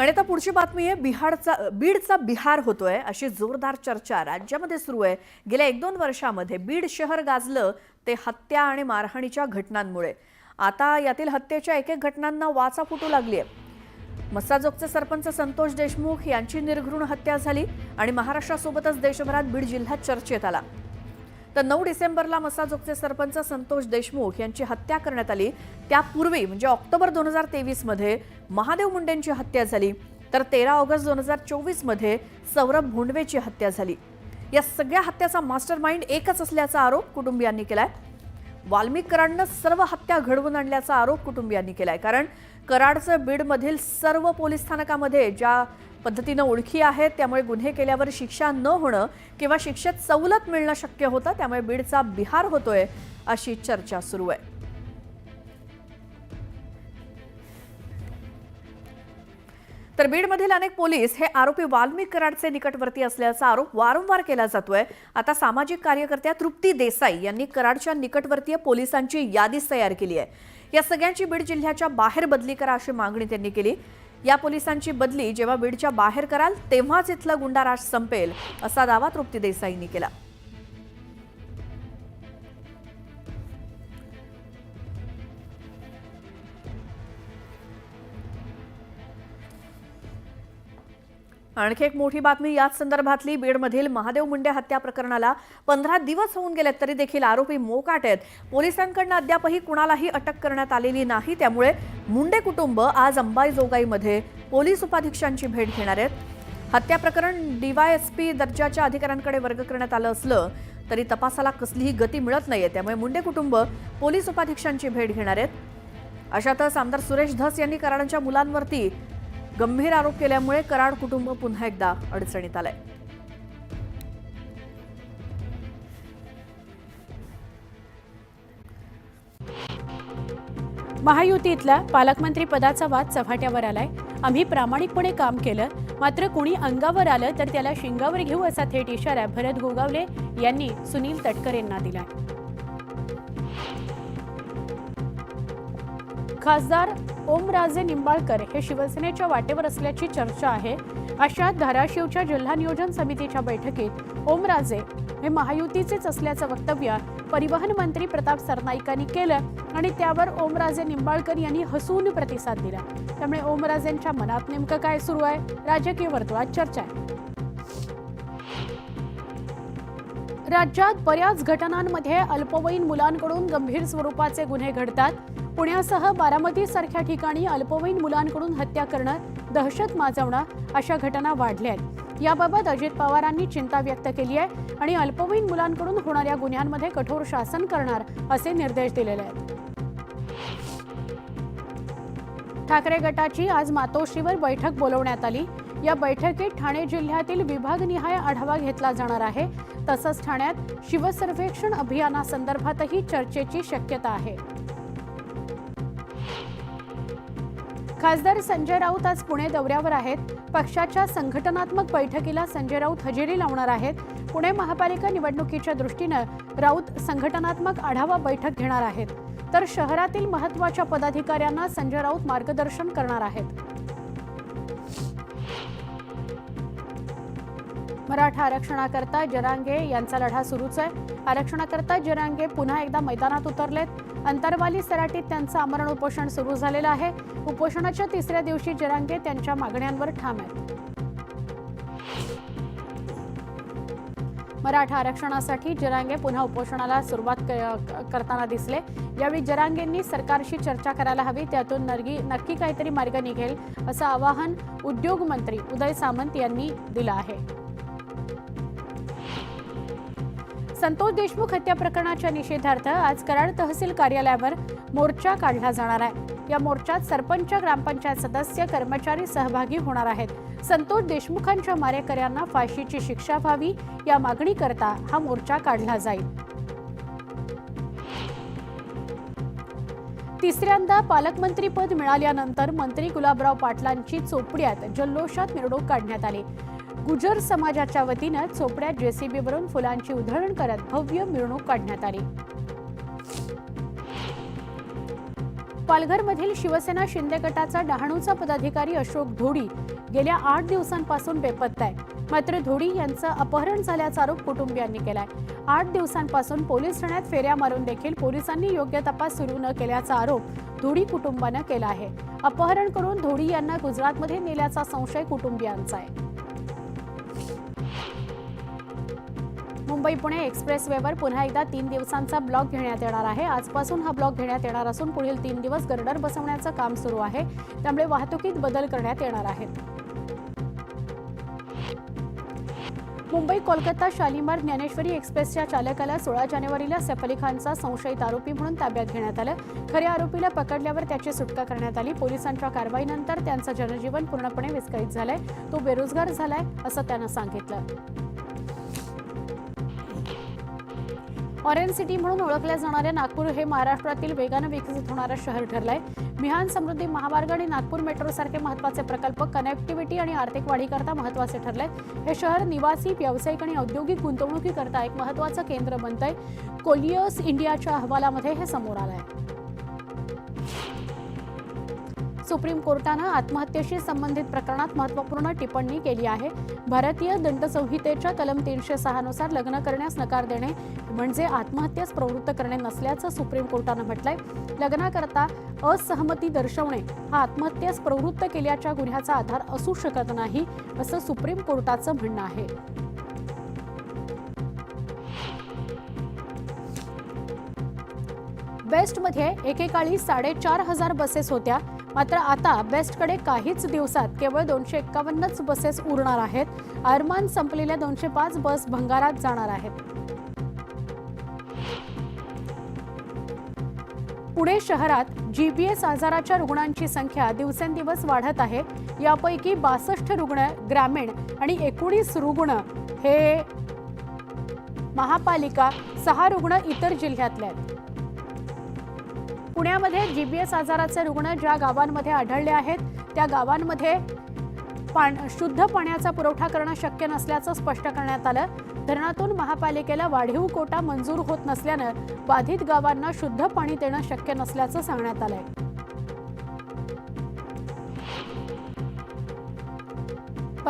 आणि आता पुढची बातमी आहे बिहारचा बीडचा बिहार होतोय अशी जोरदार चर्चा राज्यामध्ये सुरू आहे. गेल्या एक दोन वर्षामध्ये बीड शहर गाजलं ते हत्या आणि मारहाणीच्या घटनांमुळे. आता यातील हत्येच्या एक एक घटनांना वाचा फुटू लागली आहे. मस्साजोगचे सरपंच संतोष देशमुख यांची निर्घृण हत्या झाली आणि महाराष्ट्रासोबतच देशभरात बीड जिल्ह्यात चर्चेत आला. तर नऊ डिसेंबरला मसाजोगचे सरपंच संतोष देशमुख यांची हत्या करण्यात आली. त्यापूर्वी म्हणजे ऑक्टोबर दोन हजार तेवीसमध्ये महादेव मुंडेंची हत्या झाली. तर तेरा ऑगस्ट दोन हजार चोवीसमध्ये सौरभ भोंडवेची हत्या झाली. या सगळ्या हत्याचा मास्टर माइंड एकच असल्याचा आरोप कुटुंबियांनी केलाय. वाल्मिक कराडनं सर्व हत्या घडवून आणल्याचा आरोप कुटुंबियांनी केलाय. कारण कराडचं बीडमधील सर्व पोलीस स्थानकामध्ये ज्या पद्धतीनं ओळखी आहेत त्यामुळे गुन्हे केल्यावर शिक्षा न होणं किंवा शिक्षेत सवलत मिळणं शक्य होतं त्यामुळे बीडचा बिहार होतोय अशी चर्चा सुरू आहे. तर बीडमधील अनेक पोलीस हे आरोपी वाल्मिक कराडचे निकटवर्ती असल्याचा आरोप वारंवार केला जातोय. आता सामाजिक कार्यकर्त्या तृप्ती देसाई यांनी कराडच्या निकटवर्तीय पोलिसांची यादीच तयार केली आहे. या सगळ्यांची बीड जिल्ह्याच्या बाहेर बदली करा अशी मागणी त्यांनी केली. या पोलिसांची बदली जेव्हा बीडच्या बाहेर कराल तेव्हाच इथलं गुंडाराज संपेल असा दावा तृप्ती देसाईंनी केला. आणखी एक मोठी बातमी याच संदर्भातली बीडमधील महादेव मुंडे हत्या प्रकरणाला पंधरा दिवस होऊन गेलेत तरी देखील आरोपी मोकाट आहेत. पोलिसांकडनं अद्यापही कुणालाही अटक करण्यात आलेली नाही. त्यामुळे मुंडे कुटुंब आज अंबाईजोगाईमध्ये पोलीस उपाधीक्षांची भेट घेणार आहेत. हत्या प्रकरण डीवायएसपी दर्जाच्या अधिकाऱ्यांकडे वर्ग करण्यात आलं असलं तरी तपासाला कसलीही गती मिळत नाहीये. त्यामुळे मुंडे कुटुंब पोलीस उपाधीक्षांची भेट घेणार आहेत. अशातच आमदार सुरेश धस यांनी कराडांच्या मुलांवरती गंभीर आरोप केल्यामुळे कराड कुटुंब पुन्हा एकदा अडचणीत आलंय. महायुतीतला पालकमंत्री पदाचा वाद चव्हाट्यावर आलाय. आम्ही प्रामाणिकपणे काम केलं मात्र कुणी अंगावर आलं तर त्याला शिंगावर घेऊ असा थेट इशारा भरत गोगावले यांनी सुनील तटकरेंना दिला खासदार ओमराजे निंबाळकर हे शिवसेनेच्या वाटेवर असल्याची चर्चा आहे. अशात धाराशिवच्या जिल्हा नियोजन समितीच्या बैठकीत ओमराजे हे महायुतीचेच असल्याचं वक्तव्य परिवहन मंत्री प्रताप सरनाईकांनी केलं आणि त्यावर ओमराजे निंबाळकर यांनी हसून प्रतिसाद दिला. त्यामुळे ओमराजेंच्या मनात नेमकं काय सुरू आहे? राजकीय वर्तुळात चर्चा आहे. राज्यात बऱ्याच घटनांमध्ये अल्पवयीन मुलांकडून गंभीर स्वरूपाचे गुन्हे घडतात. पुण्यासह बारामती सारख्या ठिकाणी अल्पवयीन मुलांकडून हत्या करणं दहशत माजवणं अशा घटना वाढल्या आहेत. याबाबत अजित पवारांनी चिंता व्यक्त केली आहे आणि अल्पवयीन मुलांकडून होणाऱ्या गुन्ह्यांमध्ये कठोर शासन करणार असे निर्देश दिलेले आहेत. ठाकरे गटाची आज मातोश्रीवर बैठक बोलवण्यात आली. या बैठकीत ठाणे जिल्ह्यातील विभागनिहाय आढावा घेतला जाणार आहे. तसंच ठाण्यात शिवसर्वेक्षण अभियानासंदर्भातही चर्चेची शक्यता आहे. खासदार संजय राऊत आज पुणे दौऱ्यावर आहेत. पक्षाच्या संघटनात्मक बैठकीला संजय राऊत हजेरी लावणार आहेत. पुणे महापालिका निवडणुकीच्या दृष्टीनं राऊत संघटनात्मक आढावा बैठक घेणार आहेत. तर शहरातील महत्त्वाच्या पदाधिकाऱ्यांना संजय राऊत मार्गदर्शन करणार आहेत. मराठा आरक्षणाकरता जरांगे यांचा लढा सुरूच आहे. आरक्षणाकरता जरांगे पुन्हा एकदा मैदानात उतरलेत. अंतरवाली सराटीत त्यांचं आमरण उपोषण सुरू झालेलं आहे. उपोषणाच्या तिसऱ्या दिवशी जरांगे त्यांच्या मागण्यांवर ठाम आहेत. मराठा आरक्षणासाठी जरांगे पुन्हा उपोषणाला सुरुवात क- करताना दिसले. यावेळी जरांगेंनी सरकारशी चर्चा करायला हवी. त्यातून नरगी नक्की काहीतरी मार्ग निघेल असं आवाहन उद्योग मंत्री उदय सामंत यांनी दिलं आहे. संतोष देशमुख हत्या प्रकरणाच्या निषेधार्थ आज कराड तहसील कार्यालयावर मोर्चा काढला जाणार आहे. या मोर्चात सरपंच ग्रामपंचायत सदस्य कर्मचारी सहभागी होणार आहेत. संतोष देशमुखांच्या मारेकऱ्यांना फाशीची शिक्षा व्हावी या मागणी करता हा मोर्चा काढला जाईल. तिसऱ्यांदा पालकमंत्रीपद मिळाल्यानंतर मंत्री गुलाबराव पाटलांची चोपड्यात जल्लोषात मिरवणूक काढण्यात आली. गुजर समाजाच्या वतीनं चोपड्यात जेसीबीवरून फुलांची उधळण करत भव्य मिरवणूक काढण्यात आली. पालघरमधील शिवसेना शिंदे गटाचा डहाणूचा पदाधिकारी अशोक धोडी गेल्या आठ दिवसांपासून बेपत्ता आहे. मात्र धोडी यांचं अपहरण झाल्याचा आरोप कुटुंबियांनी केलाय. आठ दिवसांपासून पोलीस ठाण्यात फेऱ्या मारून देखील पोलिसांनी योग्य तपास सुरू न केल्याचा आरोप धोडी कुटुंबानं केला आहे. अपहरण करून धोडी यांना गुजरातमध्ये नेल्याचा संशय कुटुंबियांचा आहे. मुंबई पुणे एक्सप्रेसवेवर पुन्हा एकदा तीन दिवसांचा ब्लॉक घेण्यात येणार आहे. आजपासून हा ब्लॉक घेण्यात येणार असून पुढील तीन दिवस गर्डर बसवण्याचं काम सुरू आहे. त्यामुळे वाहतुकीत बदल करण्यात येणार आहेत मुंबई कोलकाता शालिमार ज्ञानेश्वरी एक्सप्रेसच्या चालकाला सोळा जानेवारीला सैफ अली खानचा संशयित आरोपी म्हणून ताब्यात घेण्यात आलं. खऱ्या आरोपीला पकडल्यावर त्याची सुटका करण्यात आली. पोलिसांच्या कारवाईनंतर त्यांचं जनजीवन पूर्णपणे विस्कळीत झालंय. तो बेरोजगार झालाय असं त्यानं सांगितलं. ऑरेंज सिटी म्हणून ओळखल्या जाणाऱ्या नागपूर हे महाराष्ट्रातील वेगानं विकसित होणारं शहर ठरलंय. मिहान समृद्धी महामार्ग आणि नागपूर मेट्रो सारखे महत्त्वाचे प्रकल्प कनेक्टिव्हिटी आणि आर्थिक वाढीकरता महत्त्वाचे ठरले हे शहर निवासी व्यावसायिक आणि औद्योगिक गुंतवणुकीकरता एक महत्वाचं केंद्र बनतंय. कोलियस इंडियाच्या अहवालामध्ये हे समोर आलं आहे सुप्रीम कोर्टानं आत्महत्येशी संबंधित प्रकरणात महत्त्वपूर्ण टिप्पणी केली आहे. भारतीय दंडसंहितेच्या कलम तीनशे सहानुसार लग्न करण्यास नकार देणे म्हणजे आत्महत्येस प्रवृत्त करणे नसल्याचं सुप्रीम कोर्टानं म्हटलंय. लग्नाकरता असहमती दर्शवणे हा आत्महत्येस प्रवृत्त केल्याच्या गुन्ह्याचा आधार असू शकत नाही असं सुप्रीम कोर्टाचं म्हणणं आहे. बेस्टमध्ये एकेकाळी साडेचार हजार बसेस होत्या. मात्र आता बेस्टकडे काहीच दिवसात केवळ दोनशे एक्कावन्नच बसेस उरणार आहेत. अरमान संपलेल्या दोनशे पाच बस भंगारात जाणार आहेत. पुणे शहरात जीबीएस आजाराच्या रुग्णांची संख्या दिवसेंदिवस वाढत आहे. यापैकी बासष्ट रुग्ण ग्रामीण आणि एकोणीस रुग्ण हे महापालिका सहा रुग्ण इतर जिल्ह्यातले आहेत. पुण्यामध्ये जीबीएस आजाराचे रुग्ण ज्या गावांमध्ये आढळले आहेत त्या गावांमध्ये पाण शुद्ध पाण्याचा पुरवठा करणं शक्य नसल्याचं स्पष्ट करण्यात आलं. धरणातून महापालिकेला वाढीव कोटा मंजूर होत नसल्यानं बाधित गावांना शुद्ध पाणी देणं शक्य नसल्याचं सांगण्यात आलंय.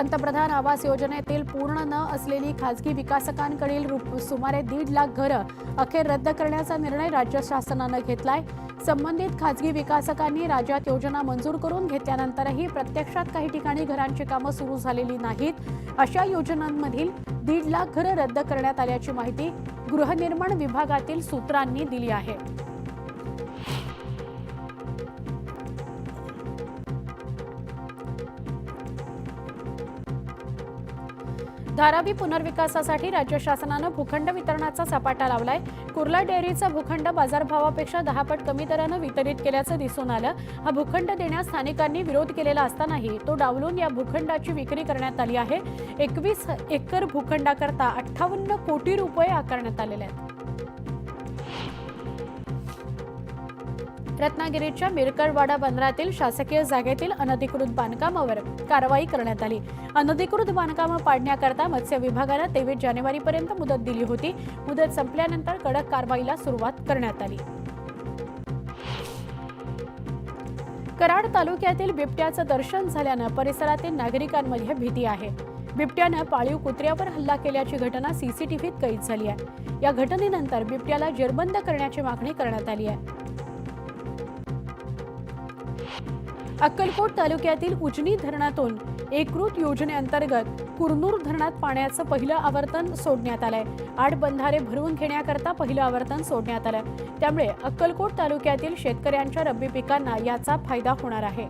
पंतप्रधान आवास योजनेतील पूर्ण न असलेली खासगी विकासकांकडील सुमारे दीड लाख घरं अखेर रद्द करण्याचा निर्णय राज्य शासनानं घेतलाय. संबंधित खासगी विकासकांनी राज्यात योजना मंजूर करून घेतल्यानंतरही प्रत्यक्षात काही ठिकाणी घरांची कामं सुरू झालेली नाहीत. अशा योजनांमधील दीड लाख घरं रद्द करण्यात आल्याची माहिती गृहनिर्माण विभागातील सूत्रांनी दिली आहे. धारावी पुनर्विकासासाठी राज्य शासनानं भूखंड वितरणाचा सपाटा लावलाय. कुर्ला डेअरीचा भूखंड बाजारभावापेक्षा दहा पट कमी दरानं वितरित केल्याचं दिसून आलं. हा भूखंड देण्यास स्थानिकांनी विरोध केलेला असतानाही तो डावलून या भूखंडाची विक्री करण्यात आली आहे. एकवीस एकर भूखंडाकरता अठ्ठावन्न कोटी रुपये आकारण्यात आलेले आहेत. रत्नागिरीच्या मिरकरवाडा बंदरातील शासकीय जागेतील अनधिकृत बांधकामावर कारवाई करण्यात आली. अनधिकृत बांधकामं पाडण्याकरता मत्स्य विभागानं तेवीस जानेवारीपर्यंत मुदत दिली होती. मुदत संपल्यानंतर कडक कारवाईला सुरुवात करण्यात आली. कराड तालुक्यातील बिबट्याचं दर्शन झाल्यानं परिसरातील नागरिकांमध्ये भीती आहे. बिबट्यानं पाळीव कुत्र्यावर हल्ला केल्याची घटना सीसीटीव्हीत कैद झाली आहे. या घटनेनंतर बिबट्याला जेरबंद करण्याची मागणी करण्यात आली आहे. अक्कलकोट तालुक्यातील उजनी धरणातून एकरूट योजनेअंतर्गत कुरनूर धरणात पाण्याचं पहिलं आवर्तन सोडण्यात आलंय. आठ बंधारे भरून घेण्याकरता पहिलं आवर्तन सोडण्यात आलंय. त्यामुळे अक्कलकोट तालुक्यातील शेतकऱ्यांच्या रब्बी पिकांना याचा फायदा होणार आहे.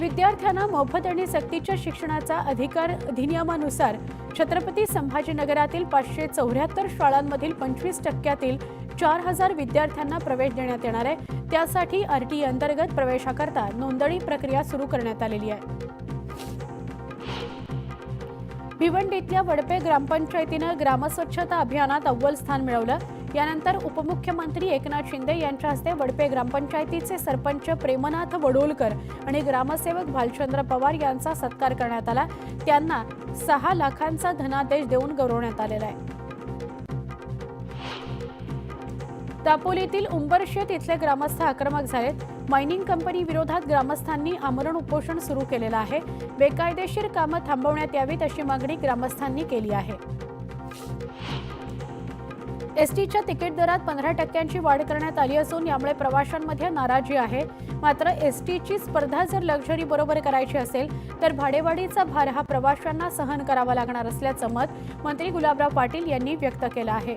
विद्यार्थ्यांना मोफत आणि सक्तीच्या शिक्षणाचा अधिकार अधिनियमानुसार छत्रपती संभाजीनगरातील पाचशे चौऱ्याहत्तर शाळांमधील पंचवीस टक्क्यातील चार हजार विद्यार्थ्यांना प्रवेश देण्यात येणार आहे. त्यासाठी आरटीई अंतर्गत प्रवेशाकरता नोंदणी प्रक्रिया सुरू करण्यात आलेली आहे. भिवंडीतल्या वडपे ग्रामपंचायतीनं ग्रामस्वच्छता अभियानात अव्वल स्थान मिळवलं. यानंतर उपमुख्यमंत्री एकनाथ शिंदे यांच्या हस्ते वडपे ग्रामपंचायतीचे सरपंच प्रेमनाथ वडोलकर आणि ग्रामसेवक भालचंद्र पवार यांचा सत्कार करण्यात आला. त्यांना सहा लाखांचा धनादेश देऊन गौरवण्यात आलेला आहे. दापोलीतील उंबरशेत इथले ग्रामस्थ आक्रमक झालेत. मायनिंग कंपनी विरोधात ग्रामस्थांनी आमरण उपोषण सुरू केलेलं आहे. बेकायदेशीर कामं थांबवण्यात यावीत अशी मागणी ग्रामस्थांनी केली आहे. एसटीच्या तिकीट दरात पंधरा टक्क्यांची वाढ करण्यात आली असून यामुळे प्रवाशांमध्ये नाराजी आहे. मात्र एसटीची स्पर्धा जर लक्झरी बरोबर करायची असेल तर भाडेवाढीचा भार हा प्रवाशांना सहन करावा लागणार असल्याचं मत मंत्री गुलाबराव पाटील यांनी व्यक्त केलं आहे.